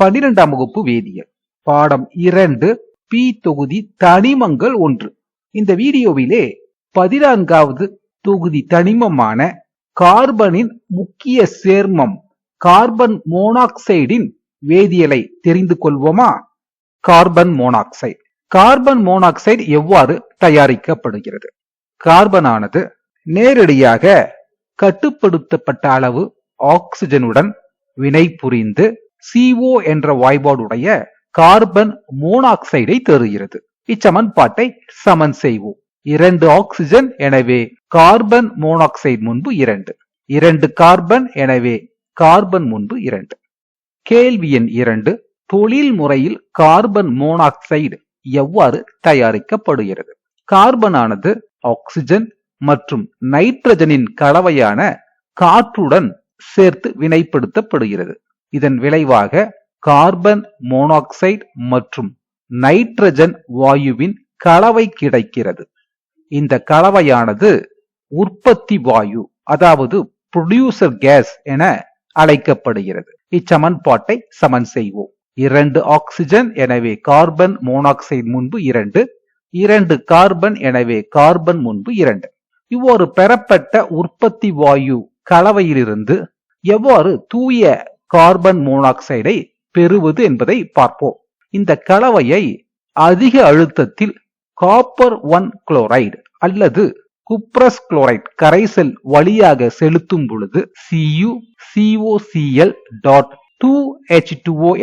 பன்னிரெண்டாம் வகுப்பு வேதியியல். பாடம் இரண்டு பி தொகுதி தனிமங்கள் ஒன்று. இந்த வீடியோவிலே பதினான்காவது தொகுதி தனிமமான கார்பனின் முக்கிய சேர்மம் கார்பன் மோனாக்சைடின் வேதியியலை தெரிந்து கொள்வோமா? Carbon monoxide. கார்பன் மோனாக்சைடு எவ்வாறு தயாரிக்கப்படுகிறது? கார்பனானது நேரடியாக கட்டுப்படுத்தப்பட்ட அளவு ஆக்சிஜனுடன் வினை புரிந்து சிஓ என்ற வாய்பாடுடைய கார்பன் மோனாக்சைடை தருகிறது இச்சமன்பாட்டை சமன் செய்வோம். இரண்டு ஆக்சிஜன் எனவே கார்பன் மோனாக்சைடு முன்பு இரண்டு. இரண்டு கார்பன் எனவே கார்பன் முன்பு இரண்டு. கேள்வி எண் இரண்டு தொழில் முறையில் கார்பன் மோனாக்சைடு எவ்வாறு தயாரிக்கப்படுகிறது? கார்பனானது ஆக்சிஜன் மற்றும் நைட்ரஜனின் கலவையான காற்றுடன் சேர்த்து வினைப்படுத்தப்படுகிறது. இதன் விளைவாக கார்பன் மோனாக்சைடு மற்றும் நைட்ரஜன் வாயுவின் கலவை கிடைக்கிறது. இந்த கலவையானது உற்பத்தி வாயு அதாவது புரொடியூசர் கேஸ் என அழைக்கப்படுகிறது. இச்சமன்பாட்டை சமன் செய்வோம். இரண்டு ஆக்சிஜன் எனவே கார்பன் மோனாக்சைடு முன்பு இரண்டு இரண்டு கார்பன் எனவே கார்பன் முன்பு இரண்டு. இவ்வாறு பெறப்பட்ட உற்பத்தி வாயு கலவையிலிருந்து எவ்வாறு தூய கார்பன் மோனாக்சைடை பெறுவது என்பதை பார்ப்போம். இந்த கலவையை அதிக அழுத்தத்தில் காப்பர் ஒன் குளோரைடு அல்லது குப்ரஸ் குளோரைட் கரைசல் வழியாக செலுத்தும் பொழுது CU COCL dot two H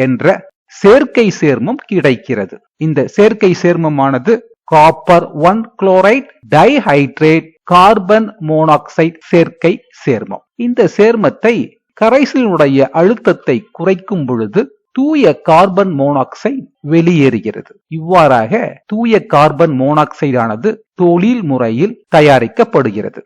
என்ற சேர்க்கை சேர்மம் கிடைக்கிறது. இந்த சேர்க்கை சேர்மமானது copper one chloride dihydrate carbon monoxide சேர்க்கை சேர்மம். இந்த சேர்மத்தை கரைசலினுடைய அழுத்தத்தை குறைக்கும் பொழுது தூய கார்பன் மோனாக்சைடு வெளியேறுகிறது. இவ்வாறாக தூய கார்பன் மோனாக்சைடானது தொழில் முறையில் தயாரிக்கப்படுகிறது.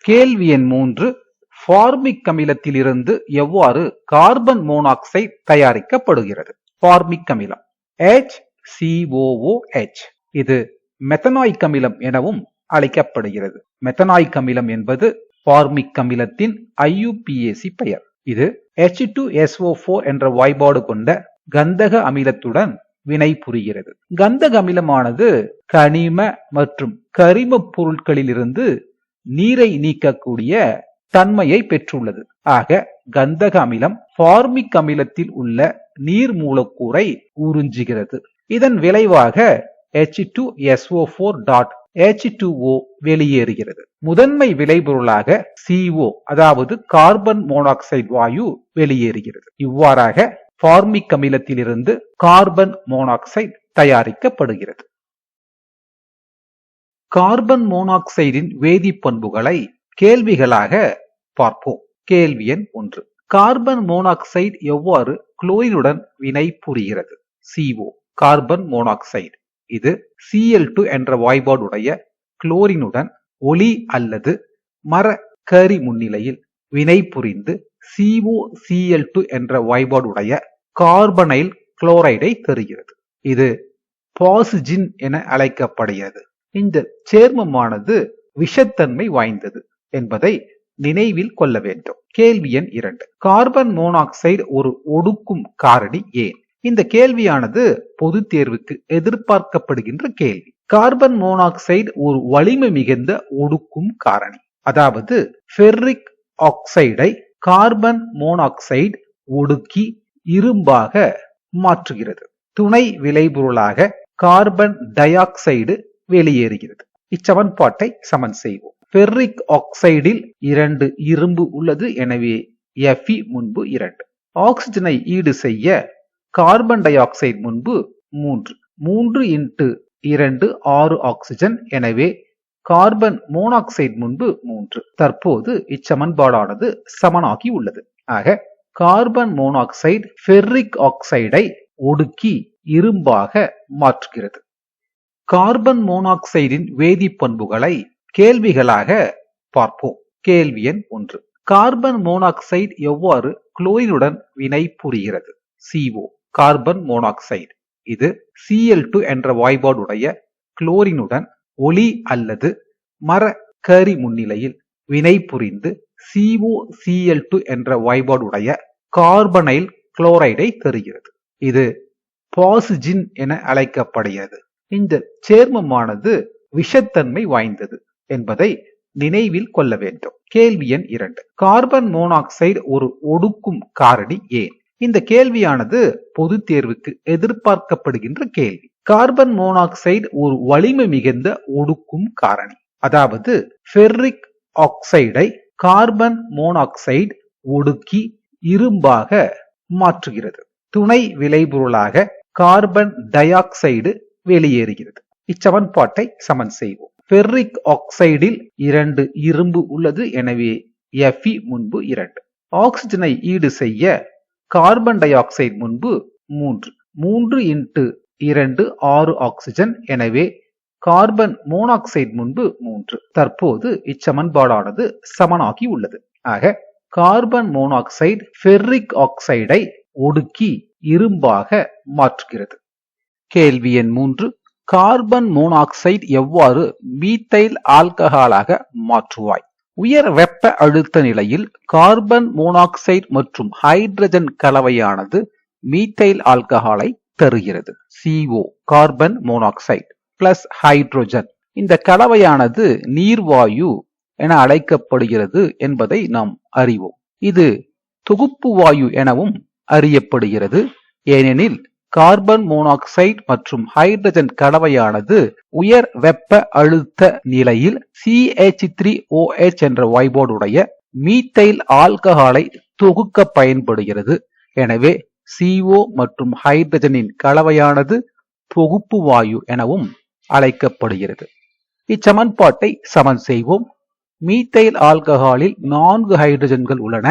கேள்வி எண் மூன்று ஃபார்மிக் அமிலத்திலிருந்து எவ்வாறு கார்பன் மோனாக்சைடு தயாரிக்கப்படுகிறது? ஃபார்மிக் அமிலம் ஹெச் COOH இது மெத்தனாய்க் அமிலம் எனவும் அழைக்கப்படுகிறது. மெத்தனாய்க் அமிலம் என்பது ஃபார்மிக் அமிலத்தின் ஐயுபிஏசி பெயர். இது H2SO4 என்ற வாய்பாடு கொண்ட கந்தக அமிலத்துடன் வினை புரிகிறது. கந்தக அமிலமானது கனிம மற்றும் கரிம பொருட்களிலிருந்து நீரை நீக்கக்கூடிய தன்மையை பெற்றுள்ளது. ஆக கந்தக அமிலம் ஃபார்மிக் அமிலத்தில் உள்ள நீர் மூலக்கூறை உறிஞ்சுகிறது. இதன் விளைவாக H2SO4 டாட் H2O வெளியேறுகிறது. முதன்மை விளைபொருளாக CO அதாவது கார்பன் மோனாக்சைடு வாயு வெளியேறுகிறது. இவ்வாறாக ஃபார்மிக் அமிலத்திலிருந்து கார்பன் மோனாக்சைடு தயாரிக்கப்படுகிறது. கார்பன் மோனாக்சைடின் வேதிப்பண்புகளை கேள்விகளாக பார்ப்போம். கேள்வி எண் ஒன்று. கார்பன் மோனாக்சைடு எவ்வாறு குளோரினுடன் வினை புரிகிறது? CO carbon monoxide. இது சிஎல் டு என்ற வாய்பாடுடைய குளோரினுடன் ஒளி அல்லது மர கரி முன்னிலையில் வினை புரிந்து COCl2 என்ற வாய்பாடுடைய கார்பனைல் குளோரைடை தருகிறது. இது பாசிஜின் என அழைக்கப்படுகிறது. இந்த சேர்மமானது விஷத்தன்மை வாய்ந்தது என்பதை நினைவில் கொள்ள வேண்டும். கேள்வி எண் இரண்டு. கார்பன் மோனாக்சைடு ஒரு ஒடுக்கும் காரணி ஏன்? இந்த கேள்வியானது பொது தேர்வுக்கு எதிர்பார்க்கப்படுகின்ற கேள்வி. கார்பன் மோனாக்சைடு ஒரு வலிமை மிகுந்த ஒடுக்கும் காரணி. அதாவது ஃபெர்ரிக் ஆக்சைடை கார்பன் மோனாக்சைடு ஒடுக்கி இரும்பாக மாற்றுகிறது. துணை விளைபொருளாக கார்பன் டை ஆக்சைடு வெளியேறுகிறது இச்சமன்பாட்டை சமன் செய்வோம். ஃபெர்ரிக் ஆக்சைடில் இரண்டு இரும்பு உள்ளது எனவே எஃபி முன்பு இரண்டு. ஆக்சிஜனை ஈடு செய்ய கார்பன் டை ஆக்சைடு முன்பு மூன்று. மூன்று இன்ட்டு இரண்டு ஆறு ஆக்சிஜன். எனவே கார்பன் மோனாக்சைடு முன்பு மூன்று. தற்போது இச்சமன்பாடானது சமனாகி உள்ளது. ஆக கார்பன் மோனாக்சைடு ஃபெர்ரிக் ஆக்சைடை ஒடுக்கி இரும்பாக மாற்றுகிறது. கார்பன் மோனாக்சைடின் வேதிப்பண்புகளை கேள்விகளாக பார்ப்போம். கேள்வி எண் ஒன்று. கார்பன் மோனாக்சைடு எவ்வாறு குளோரினுடன் வினை புரிகிறது? CO carbon monoxide. இது சிஎல் டூ என்ற வாய்பாடுடைய குளோரினுடன் ஒளி அல்லது மர கரி முன்னிலையில் வினை புரிந்து COCl2 என்ற வாய்பாடுடைய கார்பனைல் குளோரைடை தருகிறது. இது பாசிஜின் என அழைக்கப்படுகிறது. இந்த சேர்மமானது விஷத்தன்மை வாய்ந்தது என்பதை நினைவில் கொள்ள வேண்டும். கேள்வி எண் இரண்டு. கார்பன் மோனாக்சைடு ஒரு ஒடுக்கும் காரணி ஏன்? இந்த கேள்வியானது பொது தேர்வுக்கு எதிர்பார்க்கப்படுகின்ற கேள்வி. கார்பன் மோனாக்சைடு ஒரு வலிமை மிகுந்த ஒடுக்கும் காரணி. அதாவது ஃபெர்ரிக் ஆக்சைடை கார்பன் மோனாக்சைடு ஒடுக்கி இரும்பாக மாற்றுகிறது. துணை விளைபொருளாக கார்பன் டை ஆக்சைடு வெளியேறுகிறது. இச்சமன்பாட்டை சமன் செய்வோம். ஃபெர்ரிக் ஆக்சைடில் இரண்டு இரும்பு உள்ளது. எனவே எஃப்இ முன்பு இரண்டு. ஆக்சிஜனை ஈடு செய்ய கார்பன் டை ஆக்சைடு முன்பு மூன்று. மூன்று இன்ட்டு இரண்டு ஆறு ஆக்சிஜன். எனவே கார்பன் மோனாக்சைடு முன்பு மூன்று. தற்போது இச்சமன்பாடானது சமனாகி உள்ளது. ஆக கார்பன் மோனாக்சைடு ஃபெர்ரிக் ஆக்சைடை ஒடுக்கி இரும்பாக மாற்றுகிறது. கேள்வி எண் மூன்று. கார்பன் மோனாக்சைடு எவ்வாறு மீத்தைல் ஆல்கஹாலாக மாற்றுவாய்? உயர் வெப்ப அழுத்த நிலையில் கார்பன் மோனாக்சைடு மற்றும் ஹைட்ரஜன் கலவையானது மீத்தைல் ஆல்கஹாலை தருகிறது. CO carbon monoxide plus hydrogen. இந்த கலவையானது நீர்வாயு என அழைக்கப்படுகிறது என்பதை நாம் அறிவோம். இது தொகுப்பு வாயு எனவும் அறியப்படுகிறது. ஏனெனில் கார்பன் மோனாக்சைடு மற்றும் ஹைட்ரஜன் கலவையானது உயர் வெப்ப அழுத்த நிலையில் சிஹெச் த்ரீ ஓஹெச் என்ற வாய்பாடுடைய மீத்தைல் ஆல்கஹாலை தொகுக்க பயன்படுகிறது. எனவே சிஓ மற்றும் ஹைட்ரஜனின் கலவையானது தொகுப்பு வாயு எனவும் அழைக்கப்படுகிறது. இச்சமன்பாட்டை சமன் செய்வோம். மீத்தைல் ஆல்கஹாலில் நான்கு ஹைட்ரஜன்கள் உள்ளன.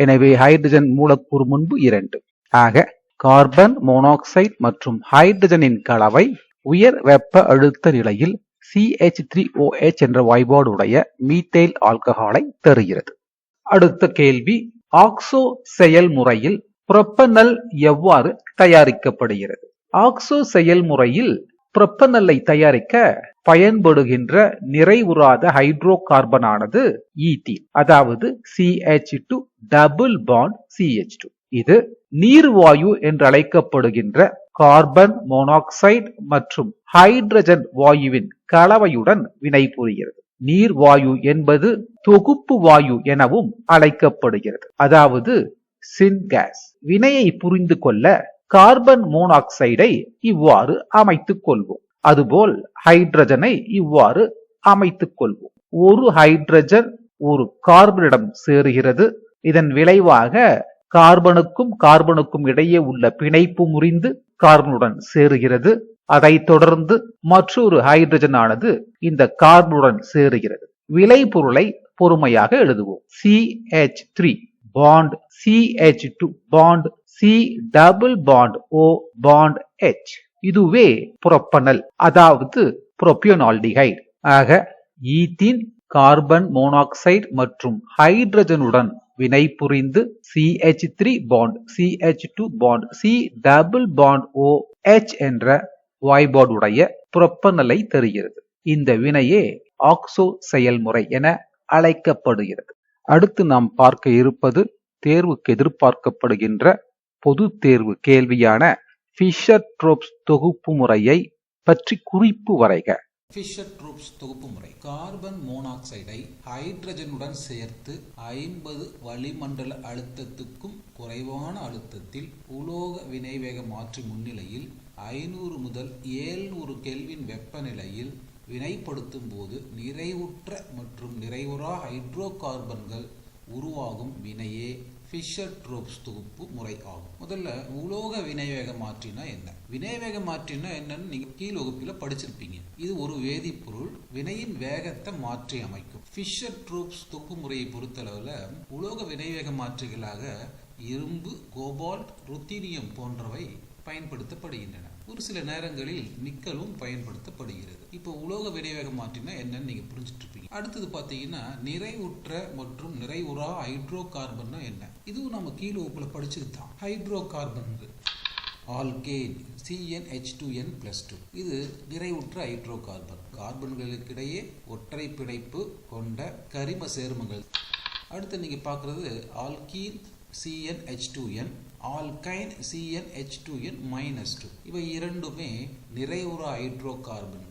எனவே ஹைட்ரஜன் மூலக்கூறு முன்பு இரண்டு. ஆக கார்பன் மோனாக்சைடு மற்றும் ஹைட்ரஜனின் கலவை உயர் வெப்ப அழுத்த நிலையில் CH3OH என்ற வாய்பாடுடைய மீத்தைல் ஆல்கஹாலை தருகிறது. அடுத்த கேள்வி ஆக்சோ செயல்முறையில் புரொப்பனல் எவ்வாறு தயாரிக்கப்படுகிறது? ஆக்சோ செயல்முறையில் புரொப்பனலை தயாரிக்க பயன்படுகின்ற நிறைவுறாத ஹைட்ரோ கார்பனானது ஈத்தீன் e அதாவது CH2 டபுள் பாண்ட் CH2 இது நீர்வாயு என்று அழைக்கப்படுகின்ற கார்பன் மோனாக்சைடு மற்றும் ஹைட்ரஜன் வாயுவின் கலவையுடன் வினைபுரிகிறது. நீர்வாயு என்பது தொகுப்பு வாயு எனவும் அழைக்கப்படுகிறது. அதாவது சின்கேஸ் வினையை புரிந்து கொள்ள கார்பன் மோனாக்சைடை இவ்வாறு அமைத்துக் கொள்வோம். அதுபோல் ஹைட்ரஜனை இவ்வாறு அமைத்துக் கொள்வோம். ஒரு ஹைட்ரஜன் ஒரு கார்பனிடம் சேருகிறது. இதன் விளைவாக கார்பனுக்கும் கார்பனுக்கும் இடையே உள்ள பிணைப்பு முறிந்து கார்பனுடன் சேருகிறது. அதை தொடர்ந்து மற்றொரு ஹைட்ரஜன் ஆனது இந்த கார்பனுடன் சேருகிறது. விளைபொருளை பொறுமையாக எழுதுவோம். CH3 bond CH2 bond C double bond O bond H இதுவே புரொப்பனல் அதாவது புரோப்பியோனால்டிகைடு ஆக ஈத்தீன் கார்பன் மோனாக்சைடு மற்றும் ஹைட்ரஜனுடன் வினைபுரிந்து CH3 bond CH2 bond C double bond O H என்ற வாய்பாடுடைய புரொப்பனலை தருகிறது. இந்த வினையே ஆக்சோ செயல்முறை என அழைக்கப்படுகிறது. அடுத்து நாம் பார்க்க இருப்பது தேர்வுக்கு எதிர்பார்க்கப்படுகின்ற பொது தேர்வு கேள்வியான ஃபிஷர் ட்ரோப்ஸ் தொகுப்பு முறையை பற்றி குறிப்பு வரைக. ஃபிஷர் ட்ரூப்ஸ் தொகுப்பு முறை கார்பன் மோனாக்சைடை ஹைட்ரஜனுடன் சேர்த்து ஐம்பது வளிமண்டல அழுத்தத்துக்கும் குறைவான அழுத்தத்தில் உலோக வினைவேக மாற்றி முன்னிலையில் ஐநூறு முதல் ஏழ்நூறு கெல்வின் வெப்பநிலையில் வினைப்படுத்தும் போது நிறைவுற்ற மற்றும் நிறைவுறா ஹைட்ரோ கார்பன்கள் உருவாகும் வினையே. ஃபிஷர் ட்ரோப்ஸ் தொகுப்பு முறை ஆகும் முதல்ல உலோக வினைவேக மாற்றினா என்ன? வினைவேக மாற்றினா என்னன்னு நீங்க கீழ் வகுப்பில் படிச்சிருப்பீங்க. இது ஒரு வேதிப்பொருள் வினையின் வேகத்தை மாற்றி அமைக்கும். ஃபிஷர் ட்ரோப்ஸ் தொகுப்பு முறையை பொறுத்தளவில் உலோக வினைவேக மாற்றிகளாக இரும்பு கோபால்ட் ருத்தீனியம் போன்றவை பயன்படுத்தப்படுகின்றன. ஒரு சில நேரங்களில் நிக்கலும் பயன்படுத்தப்படுகிறது. இப்போ உலோக வினைவேக மாற்றினா என்னன்னு நீங்க புரிஞ்சுட்டு இருப்பீங்க அடுத்தது பாத்தீங்கன்னா நிறைவுற்ற மற்றும் நிறைவுறா ஹைட்ரோ கார்பன்னா என்ன? இதுவும் நம்ம கீழே வகுப்புல படிச்சுட்டு தான். Hydro carbon alkane CnH2n plus two இது நிறைவுற்ற ஹைட்ரோ கார்பன் கார்பன்களுக்கிடையே ஒற்றை பிணைப்பு கொண்ட கரிம சேர்மங்கள். அடுத்து நீங்கள் பார்க்குறது alkene CnH2n alkyne CN H two N minus two இவை இரண்டுமே நிறைவுற ஹைட்ரோ கார்பன்கள்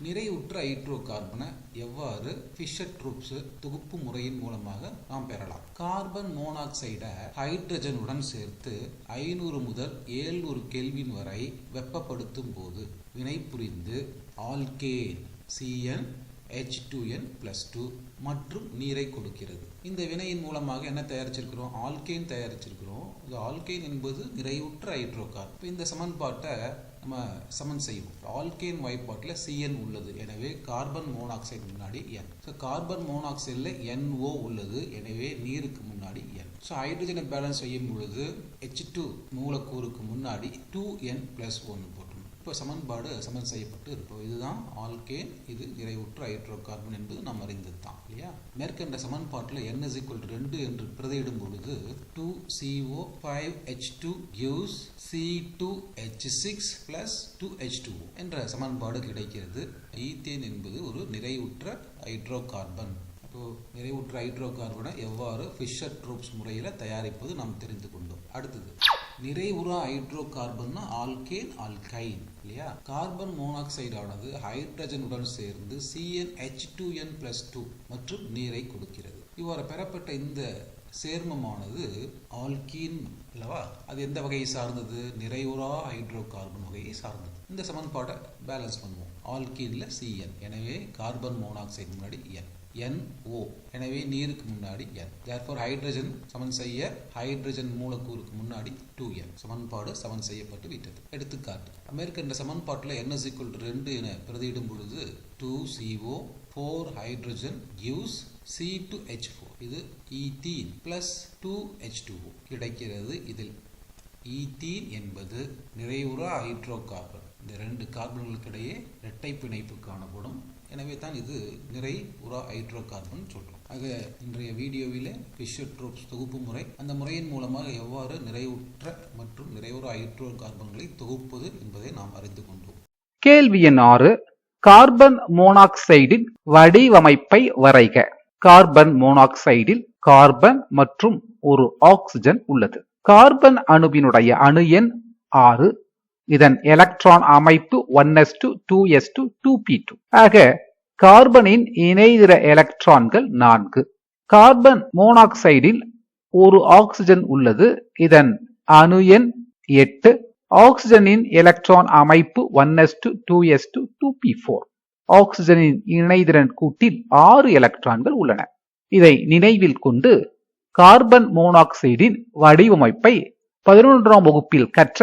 நிறைவுற்ற ஹைட்ரோ கார்பனை எவ்வாறு ஃபிஷர் ட்ரூப்ஸ் தொகுப்பு முறையின் மூலமாக நாம் பெறலாம். கார்பன் மோனாக்சைடை ஹைட்ரஜனுடன் சேர்த்து ஐநூறு முதல் ஏழ்நூறு கெல்வின் வரை வெப்பப்படுத்தும் போது வினை புரிந்து alkane CN H two N plus two மற்றும் நீரை கொடுக்கிறது. இந்த வினையின் மூலமாக என்ன தயாரிச்சிருக்கிறோம்? ஆல்கெயின் தயாரிச்சிருக்கிறோம். இது ஆல்கெயின் என்பது நிறைவுற்ற ஹைட்ரோகார். இப்போ இந்த சமன்பாட்டை நம்ம சமன் செய்வோம். ஆல்கேன் வாய்ப்பாட்டில் சிஎன் உள்ளது. எனவே கார்பன் மோனாக்சைடு முன்னாடி என் ஸோ கார்பன் மோனாக்சைடில் என்ஓ உள்ளது. எனவே நீருக்கு முன்னாடி என் ஸோ ஹைட்ரஜனை பேலன்ஸ் செய்யும் பொழுது ஹெச் டூ மூலக்கூறுக்கு முன்னாடி டூ என் பிளஸ் ஒன்று போட்டு இப்போ சமன்பாடு சமன் செய்யப்பட்டு இருப்போம் இதுதான் ஆல்கேன் இது நிறைவுற்ற ஹைட்ரோ கார்பன் என்பது நாம் அறிந்தது தான் இல்லையா? மேற்கண்ட சமன்பாட்டில் என் இஸ் ஈக்குவல் ரெண்டு என்று பிரதையிடும் பொழுது two CO five H two கியூஸ் C two H six plus two H two என்ற சமன்பாடு கிடைக்கிறது. ஈத்தேன் என்பது ஒரு நிறைவுற்ற ஹைட்ரோ கார்பன் நிறைவுற்ற ஹைட்ரோ கார்பனை எவ்வாறு ஃபிஷர் ட்ரூப்ஸ் முறையில் தயாரிப்பது நாம் தெரிந்து கொண்டோம். அடுத்தது நிறைவுறா ஹைட்ரோ கார்பன்னா ஆல்கேன் ஆல்கைன் இல்லையா? கார்பன் மோனாக்சைடானது ஹைட்ரஜனுடன் சேர்ந்து CN H two N plus two மற்றும் நீரை கொடுக்கிறது. இவ்வாறு பெறப்பட்ட இந்த சேர்மமானது ஆல்கீன் அல்லவா? அது எந்த வகையை சார்ந்தது? நிறைவுறா ஹைட்ரோ கார்பன் வகையை சார்ந்தது. இந்த சமன்பாட்டை பேலன்ஸ் பண்ணுவோம். ஆல்கீனில் சிஎன் எனவே கார்பன் மோனாக்சைடு முன்னாடி என் NO எனவே நீருக்கு முன்னாடி N. Therefore ஹைட்ரஜன் சமன் செய்ய ஹைட்ரஜன் மூலக்கூறுக்கு முன்னாடி 2N சமன்பாடு சமன் செய்யப்பட்டு விட்டது. எடுத்துக்காட்டு. அமெரிக்க இந்த சமன்பாட்டில் N is equal to 2 என பிரதியிடும் பொழுது 2CO 4 ஹைட்ரஜன் gives C2H4 இது ஈத்தீன் பிளஸ் 2H2O கிடைக்கிறது இதில் e ஈத்தீன் என்பது நிறைவுற ஹைட்ரோ கார்பன் இந்த ரெண்டு கார்பன்களுக்கிடையே இரட்டை பிணைப்பு காணப்படும். எனவே தான் இது நிறை உரா ஹைட்ரோ கார்பன் சொல்றோம் ஆக இன்றைய வீடியோவில் பிஷட்ரோப்ஸ் தொகுப்பு முறை அந்த முறையின் மூலமாக எவ்வாறு நிறைவுற்ற மற்றும் நிறைவுற ஹைட்ரோ கார்பன்களை தொகுப்பது என்பதை நாம் அறிந்து கொண்டோம். கேள்வி எண் ஆறு கார்பன் மோனாக்சைடின் வடிவமைப்பை வரைக. கார்பன் மோனாக்சைடில் கார்பன் மற்றும் ஒரு ஆக்சிஜன் உள்ளது. கார்பன் அணுவினுடைய அணு எண் ஆறு இதன் எலக்ட்ரான் அமைப்பு one S two two S two two P two ஆக கார்பனின் இணைதிர எலக்ட்ரான்கள் நான்கு. கார்பன் மோனாக்சைடில் ஒரு ஆக்சிஜன் உள்ளது. இதன் அணு எண் எட்டு. ஆக்சிஜனின் எலக்ட்ரான் அமைப்பு one S two two S two two P four ஆக்சிஜனின் இணைதிறன் கூட்டில் ஆறு எலக்ட்ரான்கள் உள்ளன. இதை நினைவில் கொண்டு கார்பன் மோனாக்சைடின் வடிவமைப்பை பதினொன்றாம் வகுப்பில் கற்ற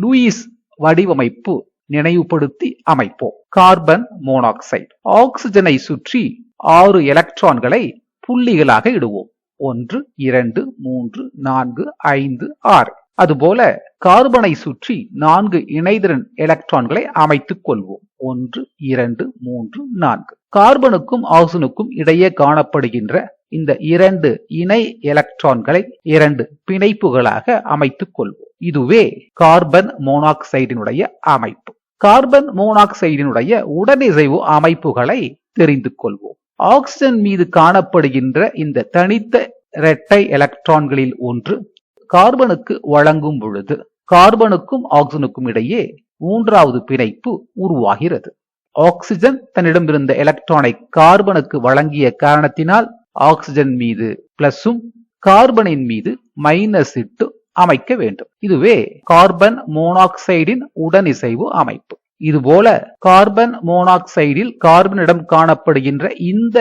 லூயிஸ் வடிவமைப்பு நினைவுபடுத்தி அமைப்போம். Carbon monoxide. ஆக்சிஜனை சுற்றி ஆறு எலக்ட்ரான்களை புள்ளிகளாக இடுவோம். ஒன்று இரண்டு மூன்று நான்கு ஐந்து ஆறு. அதுபோல கார்பனை சுற்றி நான்கு இணைதிறன் எலக்ட்ரான்களை அமைத்துக் கொள்வோம். ஒன்று இரண்டு மூன்று நான்கு. கார்பனுக்கும் ஆக்சிஜனுக்கும் இடையே காணப்படுகின்ற இந்த இரண்டு இணை எலக்ட்ரான்களை இரண்டு பிணைப்புகளாக அமைத்துக் கொள்வோம். இதுவே கார்பன் மோனாக்சைடினுடைய அமைப்பு. கார்பன் மோனாக்சைடினுடைய உடனிசைவு அமைப்புகளை தெரிந்து கொள்வோம். ஆக்சிஜன் மீது காணப்படுகின்ற இந்த தனித்த இரட்டை எலக்ட்ரான்களில் ஒன்று கார்பனுக்கு வழங்கும் பொழுது கார்பனுக்கும் ஆக்சிஜனுக்கும் இடையே மூன்றாவது பிணைப்பு உருவாகிறது. ஆக்சிஜன் தன்னிடமிருந்த எலக்ட்ரானை கார்பனுக்கு வழங்கிய காரணத்தினால் ஆக்சிஜன் மீது பிளஸும் கார்பனின் மீது மைனஸ் இட்டு அமைக்க வேண்டும். இதுவே கார்பன் மோனாக்சைடின் உடனிசைவு அமைப்பு. இதுபோல கார்பன் மோனாக்சைடில் கார்பனிடம் காணப்படுகின்ற இந்த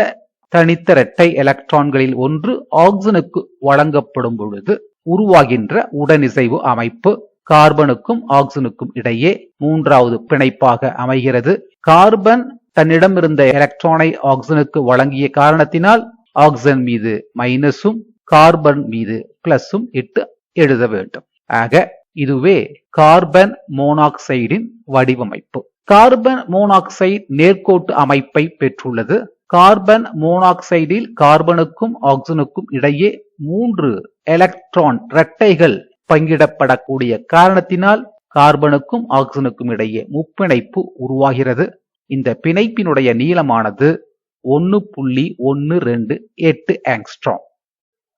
தனித்த இரட்டை எலக்ட்ரான்களில் ஒன்று ஆக்சிஜனுக்கு வழங்கப்படும் பொழுது உருவாகின்ற உடனிசைவு அமைப்பு கார்பனுக்கும் ஆக்சிஜனுக்கும் இடையே மூன்றாவது பிணைப்பாக அமைகிறது. கார்பன் தன்னிடம் இருந்த எலக்ட்ரானை ஆக்சிஜனுக்கு வழங்கிய காரணத்தினால் ஆக்சிஜன் மீது மைனஸும் கார்பன் மீது பிளஸும் இட்டு எழுத வேண்டும். ஆக இதுவே கார்பன் மோனாக்சைடின் வடிவமைப்பு. கார்பன் மோனாக்சைடு நேர்கோட்டு அமைப்பை பெற்றுள்ளது. கார்பன் மோனாக்சைடில் கார்பனுக்கும் ஆக்சிஜனுக்கும் இடையே மூன்று எலக்ட்ரான் இரட்டைகள் பங்கிடப்படக்கூடிய காரணத்தினால் கார்பனுக்கும் ஆக்சிஜனுக்கும் இடையே முப்பிணைப்பு உருவாகிறது. இந்த பிணைப்பினுடைய நீளமானது ஒன்னு புள்ளி ஒன்னு ரெண்டு எட்டு ஆங்ஸ்ட்ராம்.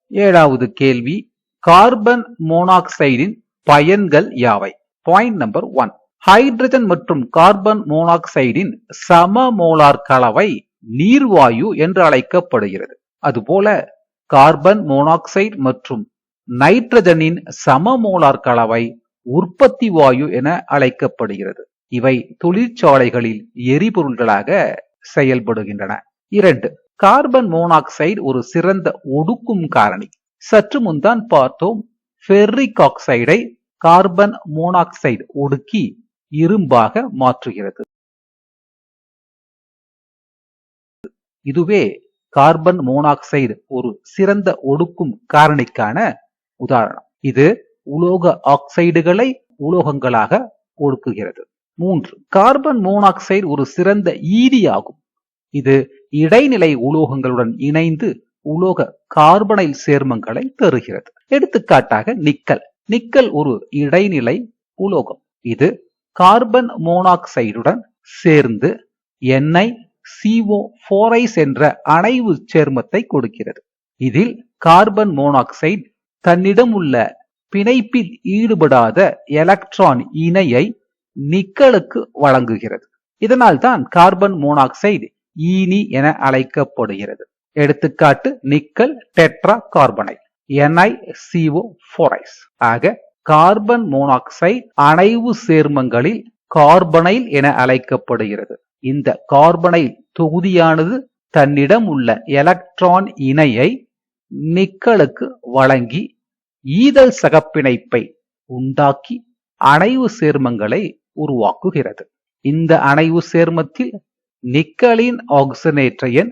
ஏழாவது கேள்வி கார்பன் மோனாக்சைடின் பயன்கள் யாவை? பாயிண்ட் நம்பர் ஒன் ஹைட்ரஜன் மற்றும் கார்பன் மோனாக்சைடின் சமமோலார் கலவை நீர்வாயு என்று அழைக்கப்படுகிறது. அதுபோல கார்பன் மோனாக்சைடு மற்றும் நைட்ரஜனின் சமமோலார் கலவை உற்பத்தி வாயு என அழைக்கப்படுகிறது. இவை தொழிற்சாலைகளில் எரிபொருள்களாக செயல்படுகின்றன. இரண்டு கார்பன் மோனாக்சைடு ஒரு சிறந்த ஒடுக்கும் காரணி. சற்று முன்தான் பார்த்தோம் ஃபெர்ரிக் ஆக்சைடை கார்பன் மோனாக்சைடு ஒடுக்கி இரும்பாக மாற்றுகிறது. இதுவே கார்பன் மோனாக்சைடு ஒரு சிறந்த ஒடுக்கும் காரணிக்கான உதாரணம். இது உலோக ஆக்சைடுகளை உலோகங்களாக ஒடுக்குகிறது. மூன்று கார்பன் மோனாக்சைடு ஒரு சிறந்த ஈடியாகும். இது இடைநிலை உலோகங்களுடன் இணைந்து உலோக கார்பனைல் சேர்மங்களை தருகிறது எடுத்துக்காட்டாக நிக்கல். நிக்கல் ஒரு இடைநிலை உலோகம். இது கார்பன் மோனாக்சைடுடன் சேர்ந்து எண்ணெய் சிஓ போரைஸ் என்ற அணைவு சேர்மத்தை கொடுக்கிறது. இதில் கார்பன் மோனாக்சைடு தன்னிடம் உள்ள பிணைப்பில் ஈடுபடாத எலக்ட்ரான் இணையை நிக்கலுக்கு வழங்குகிறது. இதனால் தான் கார்பன் மோனாக்சைடு ஈனி என அழைக்கப்படுகிறது. எடுத்துக்காட்டு நிக்கல் டெட்ரா கார்பனை NiCO போரைஸ் ஆக கார்பன் மோனாக்சைடு அணைவு சேர்மங்களில் கார்பனைல் என அழைக்கப்படுகிறது. இந்த கார்பனைல் தொகுதியானது தன்னிடம் உள்ள எலக்ட்ரான் இணையை நிக்கலுக்கு வழங்கி ஈதல் சகப்பிணைப்பை உண்டாக்கி அணைவு சேர்மங்களை உருவாக்குகிறது. இந்த அணைவு சேர்மத்தில் நிக்கலின் ஆக்சிஜனேற்ற எண்